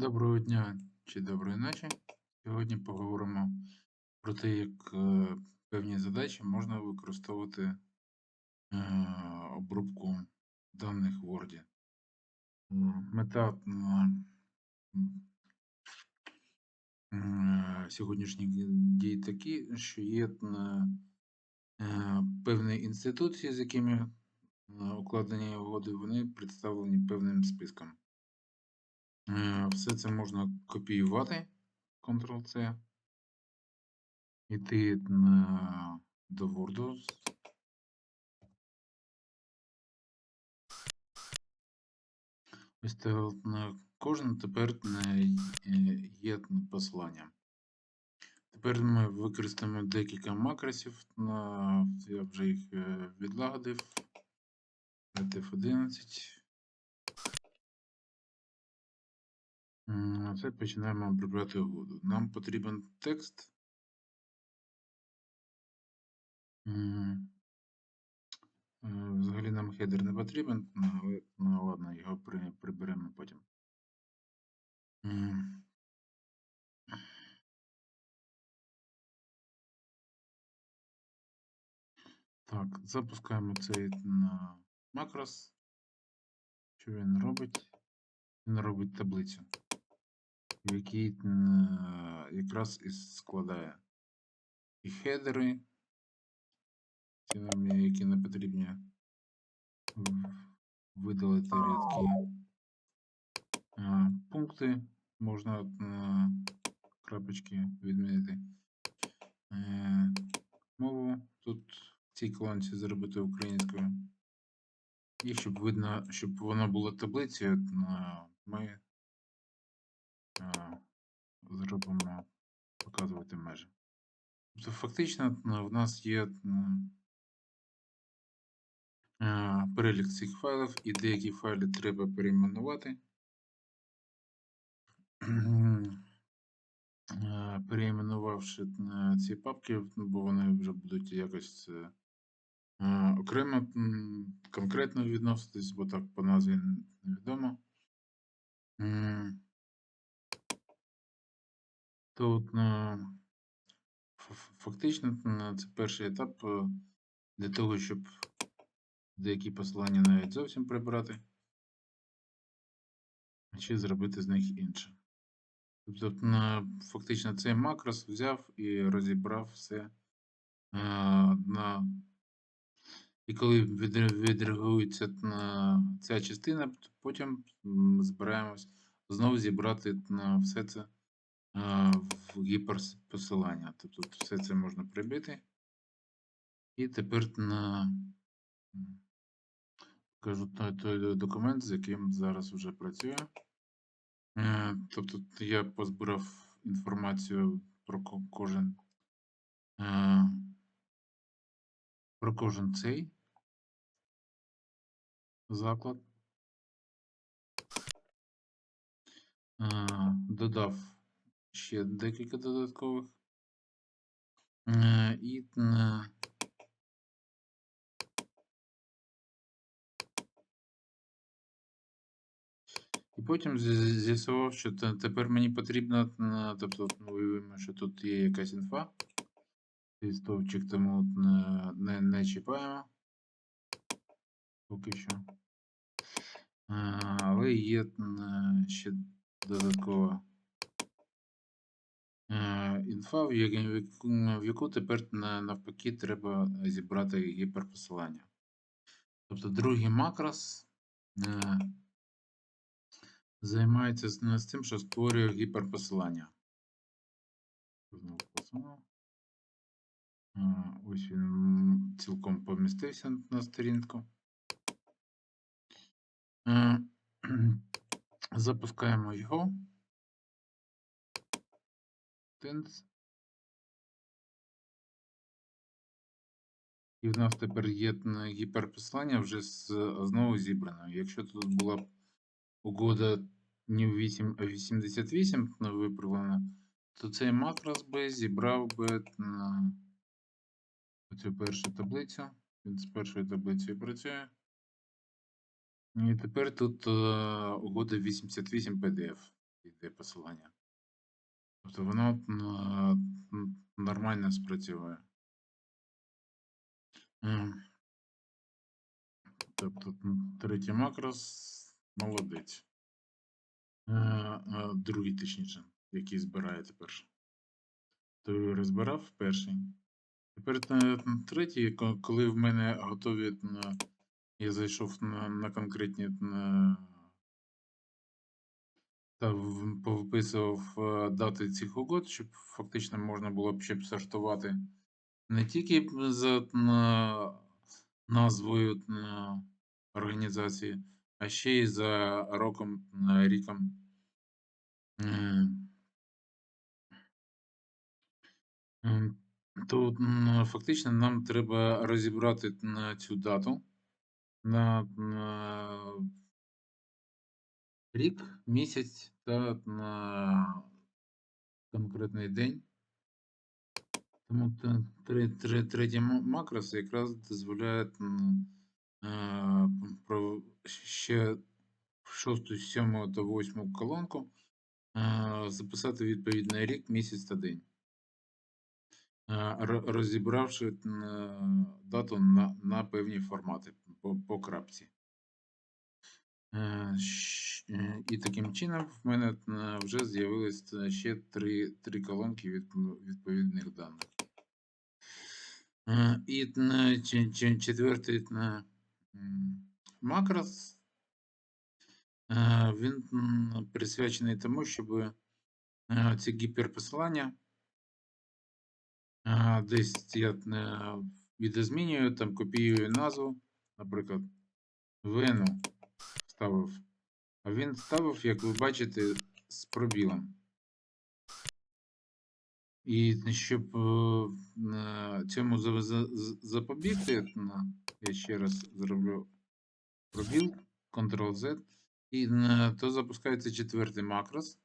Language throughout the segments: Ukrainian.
Доброго дня чи доброї ночі. Сьогодні поговоримо про те, як е, певні задачі можна використовувати е, обробку даних в Word. Е, Мета м, сьогоднішніх дій такі, що є е, е, певні інституції, з якими е, укладені угоди, вони представлені певним списком. Все це можна копіювати, Ctrl-C, іти на, до Word. Ось це на кожен тепер е, є посилання. Тепер ми використаємо декілька макросів. Я вже їх е, відлагодив. F11. М, Це починаємо обробляти угоду. Нам потрібен текст. Е, Взагалі нам хедер не потрібен, але ну, ладно, його при, приберемо потім. Так, запускаємо цей на макрос. Що він робить? Він робить таблицю, в якій е, якраз і складає і хедери, ті нам, які не потрібні, видалити рядки. Пункти можна крапочки відмінити. Е, Мову тут в цій колонці зробити українською. І щоб видно, щоб воно було таблицею, ми зробимо показувати межі. Тобто фактично в нас є е, перелік цих файлів, і деякі файли треба перейменувати. Переіменувавши е, ці папки, бо вони вже будуть якось окремо конкретно відноситись, бо так по назві невідомо. От, е, фактично е, це перший етап е, для того, щоб деякі посилання навіть зовсім прибрати, чи зробити з них інше. Тобто, фактично, цей макрос взяв і розібрав все на. І коли відре- відреагується ця частина, потім збираємось знову зібрати все це в гіперпосилання. Тобто все це можна прибити. І тепер на м, покажу той, той документ, з яким зараз вже працюю. Е, Тобто я позбирав інформацію про кожен е, про кожен цей заклад. Е, Додав ще декілька додаткових. Е, І е, І потім з'ясував, що тепер мені потрібно, е, тобто ну, уявимо, що тут є якась інфа. Стовпчик тому не, не, чіпаємо. Поки що. Але є ще додаткова інфа, в яку, в яку- тепер на- навпаки треба зібрати гіперпосилання. Тобто другий макрос е, займається з, тим, що створює гіперпосилання. Е, Ось він цілком помістився на сторінку. Е, Запускаємо його. Тенс. І в нас тепер є гіперпосилання вже з знову зібрано. Якщо тут була угода не 8, а 88 виправлена, то цей макрос би зібрав би на цю першу таблицю. Він з першою таблицею працює. І тепер тут е, угода 88 PDF. йде посилання. Тобто воно нормально спрацьовує. Ем. Тобто третій макрос молодець. Е, е, Другий, точніше, який збирає тепер. Той розбирав перший. Тепер е, третій, коли в мене готові, я зайшов на, на конкретні на, та повиписував е, дати цих угод, щоб фактично можна було б щоб сортувати не тільки за назвою організації, а ще й за роком, ріком. Е, То фактично нам треба розібрати цю дату на рік, місяць та на конкретний день. Тому три- три- третій макрос якраз дозволяє м, е, про ще шосту, сьому та восьму колонку е, записати відповідний рік, місяць та день. Е, розібравши дату на, на певні формати по, по крапці. Е, е, І таким чином в мене е, вже з'явилось е, ще три, три колонки від відповідних даних. І четвертий макрос. Він присвячений тому, щоб ці гіперпосилання десь я відозмінюю, там копіюю назву, наприклад, Вену ставив. А він ставив, як ви бачите, з пробілом. І щоб е, цьому за- за- за- запобігти, я ще раз зроблю пробіл, Ctrl-Z, і то запускається четвертий макрос.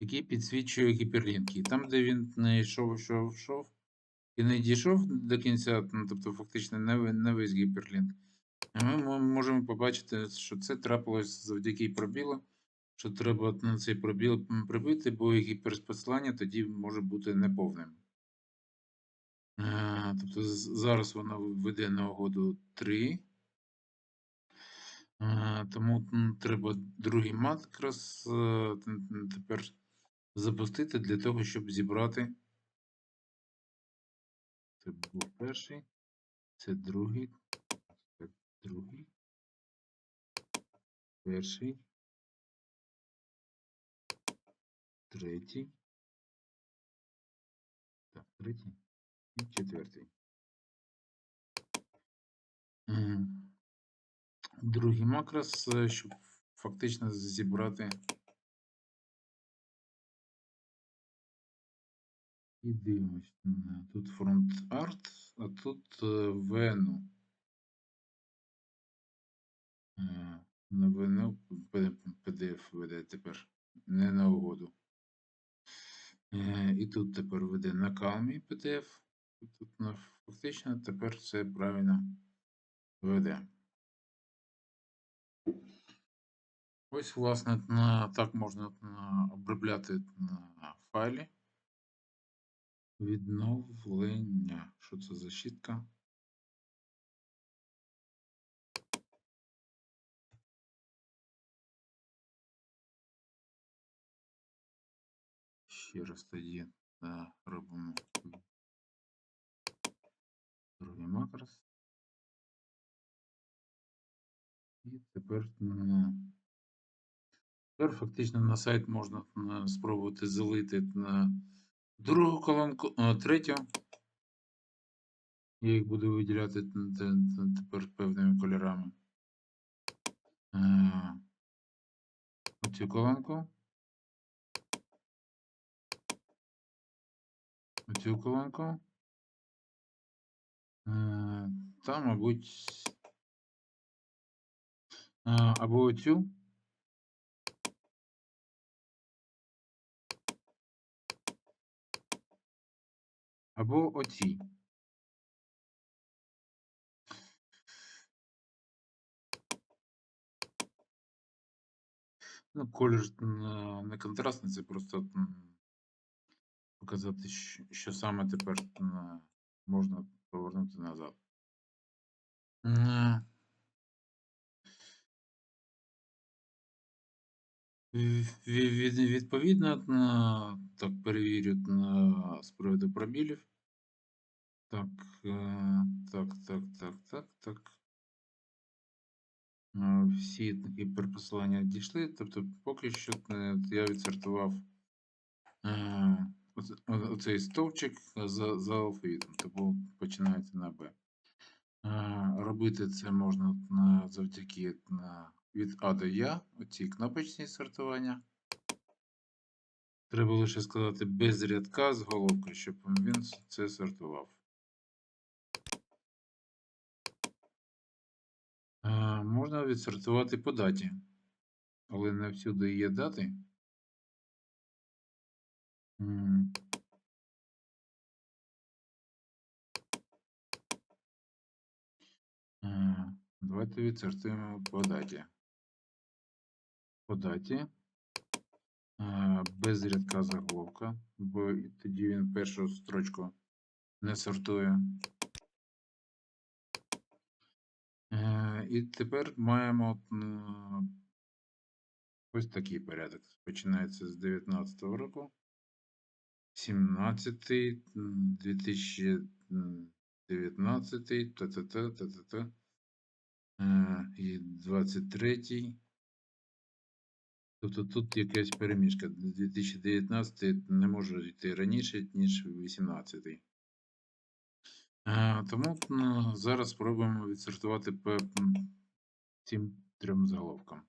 який підсвічує гіперлінки. Там, де він не йшов, йшов, йшов, і не дійшов до кінця, ну, тобто фактично не, не весь гіперлінк, ми можемо побачити, що це трапилось завдяки пробілу, що треба на цей пробіл прибити, бо гіперспосилання тоді може бути неповним. Е, Тобто зараз воно веде на угоду 3. Е, Тому треба другий макрос е, т- т- тепер запустити для того, щоб зібрати. Це був перший, це другий, це другий, перший, третій, так, третій. І четвертий. Другий макрос, е, щоб фактично зібрати і дивимось. Тут фронт арт, а тут е, вену. Е, На вену PDF веде тепер, не на угоду. Е, І тут тепер веде на Calm PDF. Тут фактично тепер все правильно веде. Ось, власне, на, так можна на, обробляти на файлі. Відновлення. Що це за щітка? Ще раз тоді да, робимо другий макрос. І тепер, м, тепер фактично на сайт можна м, спробувати залити на другу колонку, а, третю. Я їх буду виділяти тепер певними кольорами. Е, Оцю колонку. Оцю колонку. Е, Та, мабуть. Або оцю. Або оці. Ну, колір не контрастний, це просто показати, що, саме тепер можна повернути назад. Відповідно, так перевірю на, з пробілів. Так, е, так, так, так, так, так. Е, Всі такі перепосилання дійшли. Тобто, поки що е, я відсортував оцей стовпчик за, за алфавітом, тобто починається на Б. Робити це можна завдяки на, від А до Я, оці кнопочні сортування. Треба лише сказати без рядка з головкою, щоб він це сортував. Е, Можна відсортувати по даті, але не всюди є дати. Е, Давайте відсортуємо по даті. По даті. е, Без рядка заголовка, бо тоді він першу строчку не сортує. Е, І тепер маємо ось такий порядок. Починається з 19 року. 17, м, 2019, та-та-та, та-та-та. Е, І 23. Тобто тут якась переміжка. 2019 не може йти раніше, ніж 18. Е, Тому зараз спробуємо відсортувати по цим трьом заголовкам.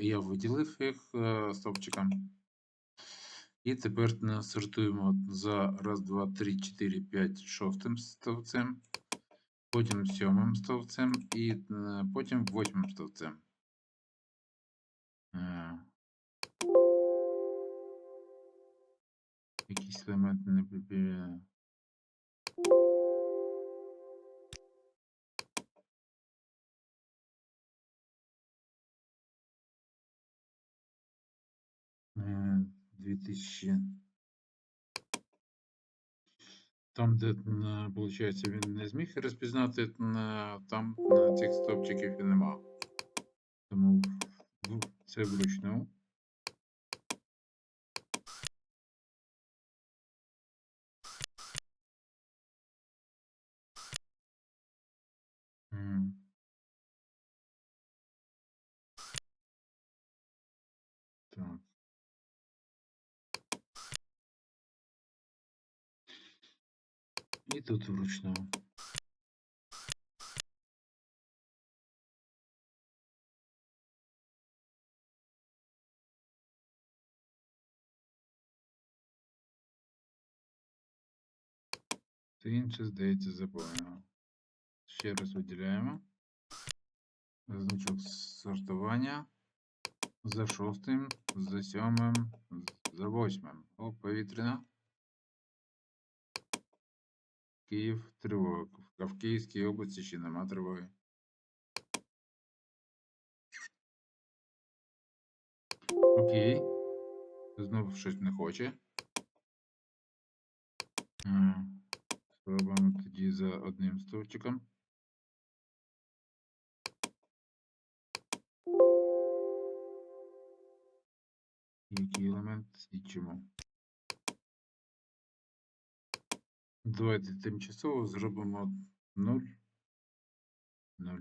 Я, виділив їх е, стовпчиком. І тепер сортуємо за раз, два, три, чотири, п'ять шостим стовпцем, потім сьомим стовпцем і потім восьмим стовпцем. Якісь елементи не пі- е, 2000. Там, де, виходить, він не зміг розпізнати, там цих стовпчиків і нема. Тому в- в- це вручну. М. Так. Все інше, здається, заповнено. Ще раз виділяємо. Значок сортування. За шостим, за сьомим, за восьмим. О, повітряна. Київ, тривога. В Київській області ще нема тривоги. Окей. Знову щось не хоче. М, Спробуємо тоді за одним стовпчиком. Який елемент січимо. Давайте тимчасово зробимо 0. 0.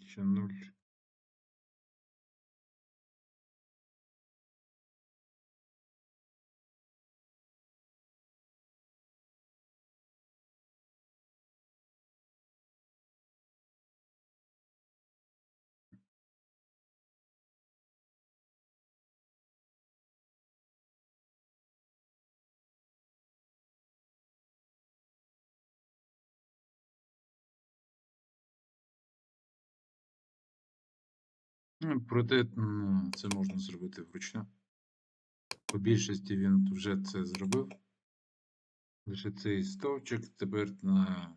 Якщо 0. Проте це можна зробити вручну. По більшості він вже це зробив. Лише цей стовпчик тепер на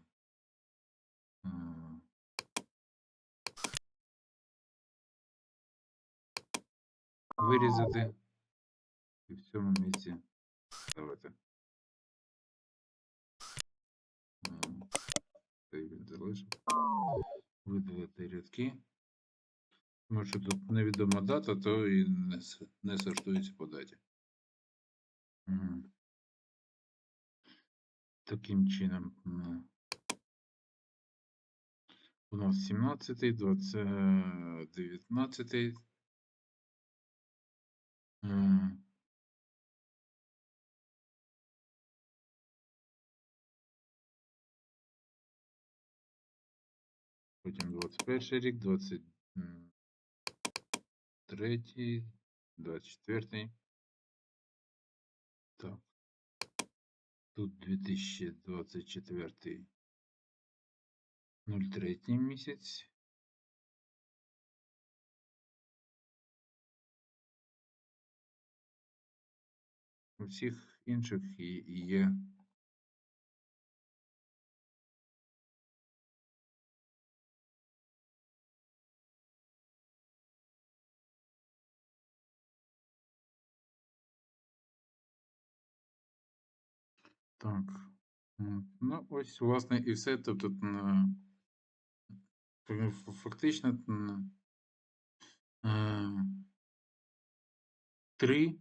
вирізати і в цьому місці ставити. Е, Цей він залишив. Видалити рядки. Тому що тут невідома дата, то і не, не сортується по даті. Таким чином. У нас 17, 20, 19. Е, Потім 21 рік, 23, 24. Так. Тут 2024 03 місяць. У всіх інших є. Так. Ну, ось, власне, і все. Тобто, фактично е, три.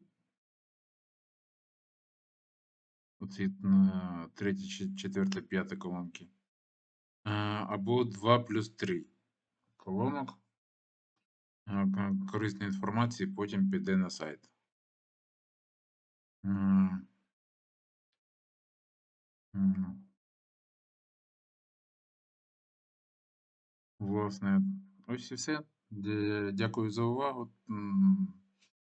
Оці м, третє, чет- четверте, п'яте колонки. Е, Або 2 плюс 3 колонок. Е, Корисної інформації потім піде на сайт. Власне, ось і все. Дя- Дякую за увагу.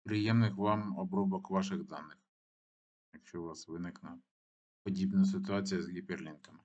Приємних вам обробок ваших даних, якщо у вас виникне подібна ситуація з гіперлінками.